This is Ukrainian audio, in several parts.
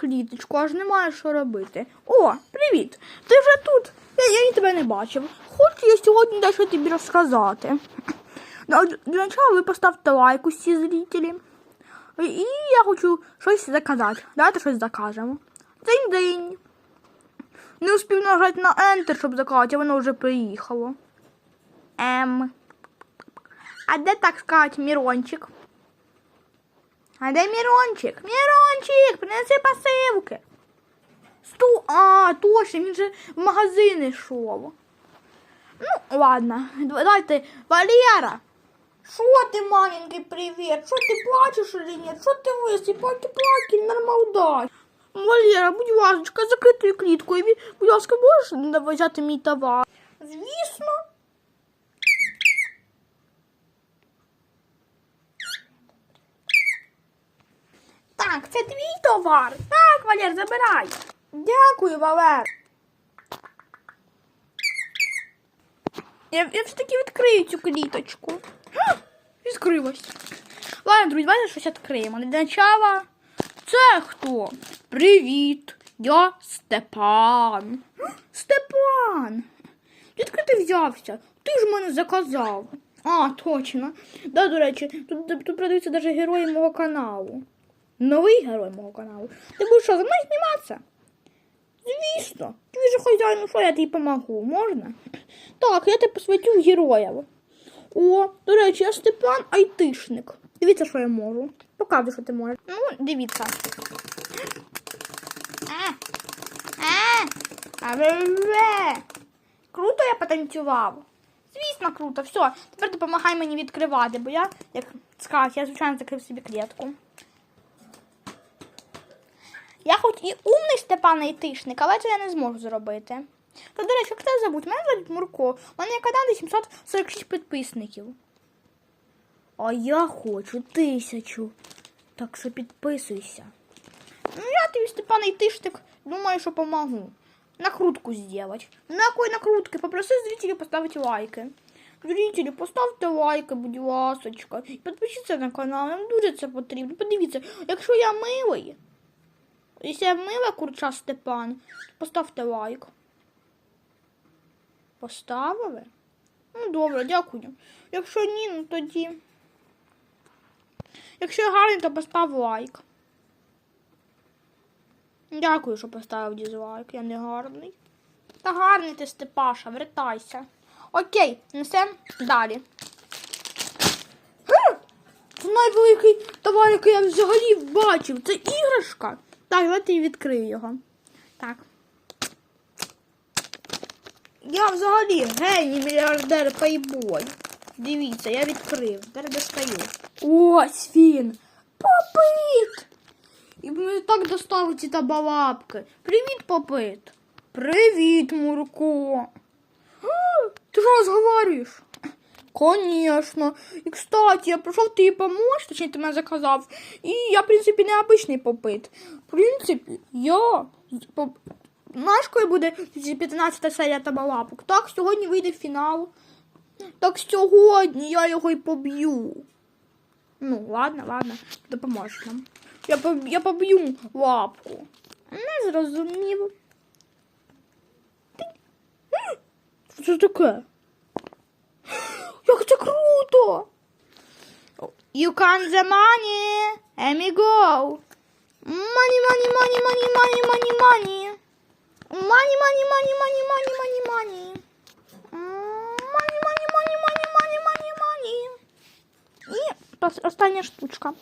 кліточку, аж немає що робити. О, привіт! Ти вже тут? Я, я тебе не бачив. Хочу я сьогодні дещо тобі розказати. Для начала ви поставте лайк усі зрителі. І я хочу щось заказати. Давайте щось закажемо. День-день. Не успів нажати на Enter, щоб заказати, а воно вже приїхало. Ем. А де так сказати Мірончик? А де Мірончик? Мірончик, принеси посилки. Сту, а, точно, він же в магазин йшов. Ну, ладно, давайте, Валера. Що ти, маленький, привіт? Що ти плачеш или ні? Що ти висі? Плаки, плаки, нормалда. Валера, будь ласка, закритою кліткою. Будь ласка, можеш взяти мій товар? Звісно. Так, це твій товар. Так, Валер, забирай. Дякую, Валер. Я, я все-таки відкрию цю кліточку. Га, Відкрилась. Ладно, друзі, давайте щось відкриємо. Для начала. Це хто? Привіт. Я Степан. Степан. Звідки ти взявся? Ти ж мене заказав. А, точно. Да, до речі, тут, тут продаються навіть герої мого каналу. Новий герой мого каналу. Ти будеш що, за мною зніматися? Звісно, ти же хазяїн, ну що я тобі помогу, можна? Так, я тебе посвятю героїв. О, до речі, я Степан Айтишник. Дивіться, що я можу. Покажу, що ти можеш. Ну, дивіться. А, а, а, бе-бе. Круто я потанцював. Звісно, круто. Все, тепер допомагай мені відкривати, бо я, як сказав, я звичайно закрив собі клітку. Я хоч і умний Степан Айтишник, але це я не зможу зробити. Та, до речі, як це забудь, мене звуть Мурко. У мене є канал 846 підписників. А я хочу тисячу. Так що підписуйся. Ну, я тобі, Степан Айтишник, думаю, що помогу. Накрутку сделать. На какой накрутки? Попроси зрителей поставить лайки. Зрителі, поставте лайки, будь ласочка. Підпишіться на канал, нам дуже це потрібно. Подивіться, якщо я милий, якщо мила курча Степан, поставте лайк. Поставили? Ну, добре, дякую. Якщо ні, ну тоді. Якщо гарний, то постав лайк. Дякую, що поставив дізлайк, я не гарний. Та гарний ти, Степаша, вертайся. Окей, несем далі. Це найвеликий товар, який я взагалі бачив. Це іграшка. Так, давайте я відкрию його. Так. Я взагалі геній мільярдер пейбой. Дивіться, я відкрив. Тепер достаю. Ось він. Попит! І мені так достали ці табалапки. Привіт, попит. Привіт, Мурко. Ти що розговорюєш? Конечно. І, кстати, я прийшов тобі помочь, точніше, ти мене заказав. І я, в принципі, не обичний попит. В принципі, я... Знаєш, коли буде 15 серія табалапок? Так, сьогодні вийде фінал. Так сьогодні я його й поб'ю. Ну, ладно, ладно, допоможеш нам. Я, поб... я поб'ю лапку. Не зрозумів. Що таке? Як це круто! You can the money, and me go. Money, money, money, money, money, money, money. Money, money, money, money, money, money, money. М, Money, money, money, money, money, money, money. І пос- остання штучка.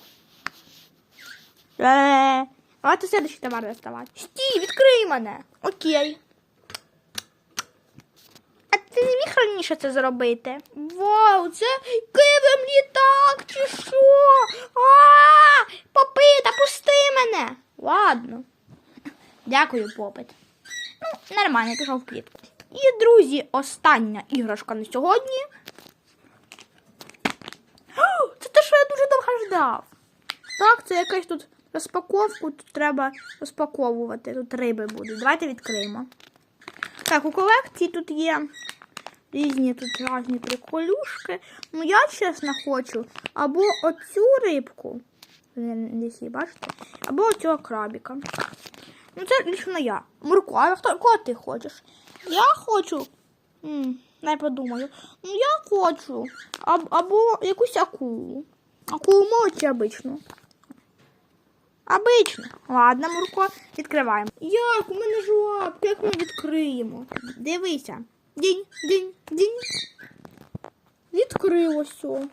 Е, Давайте следующий товар доставати. Стій, відкрий мене. Окей. Ти не міг раніше це зробити? Вау, це кивим літак чи що? А, попита, пусти мене. Ладно. Дякую, попит. Ну, нормально, пішов в клітку. І, друзі, остання іграшка на сьогодні. О, Це те, що я дуже довго ждав. Так, це якась тут розпаковку, тут треба розпаковувати. Тут риби будуть. Давайте відкриємо. Так, у колекції тут є різні тут різні приколюшки. Ну, я, чесно, хочу або оцю рибку її, бачите? Або цього крабіка. Ну, це лично я. Мурко, а хто кого ти хочеш? Я хочу. Не подумаю. Ну, я хочу. Аб, або якусь акулу. Акулу мову чи обичну? Обично. Ладно, Мурко, відкриваємо. Як? У мене ж як ми відкриємо? Дивися. Дінь, дінь, дінь. Відкрилося.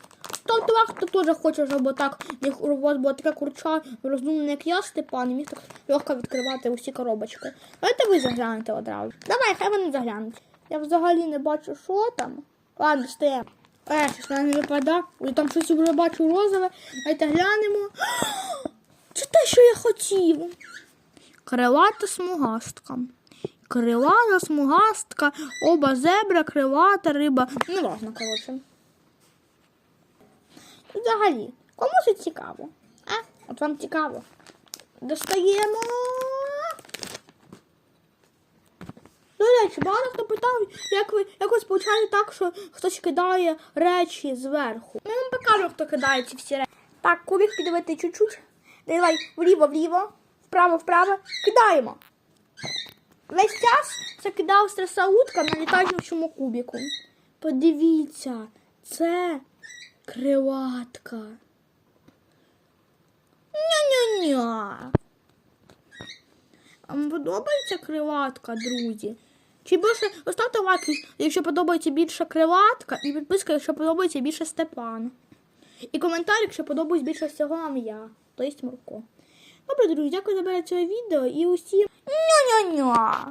Тобто, а хто теж хоче, щоб так, як у вас була така курча розумна, як я, Степан, і міг так легко відкривати усі коробочки. Давайте ви заглянете одразу. Давай, хай вони заглянуть. Я взагалі не бачу, що там. Ладно, стоїмо. Е, щось не випадає. Ой, там щось вже бачу розове. Давайте глянемо. Це те, що я хотів. Крилата смугастка. Крилата смугастка, оба зебра, крилата риба. Ну, важно, коротше. Взагалі, кому це цікаво? А? От вам цікаво. Достаємо. До речі, багато хто питав, як ви якось получаєте так, що хтось кидає речі зверху. Ну, вам покажу, хто кидає ці всі речі. Так, кубик підвити чуть-чуть. Давай вліво, вліво, вправо, вправо. Кидаємо. Весь час це кидав стресаутка на літаючому кубіку. Подивіться, це крилатка. Ня-ня-ня. Вам подобається крилатка, друзі? Чи більше поставте лайк, якщо подобається більше крилатка, і підписка, якщо подобається більше Степан. І коментар, якщо подобається більше всього вам я, то є Мурко. Добре, друзі, дякую за перегляд цього відео і усім ня-ня-ня!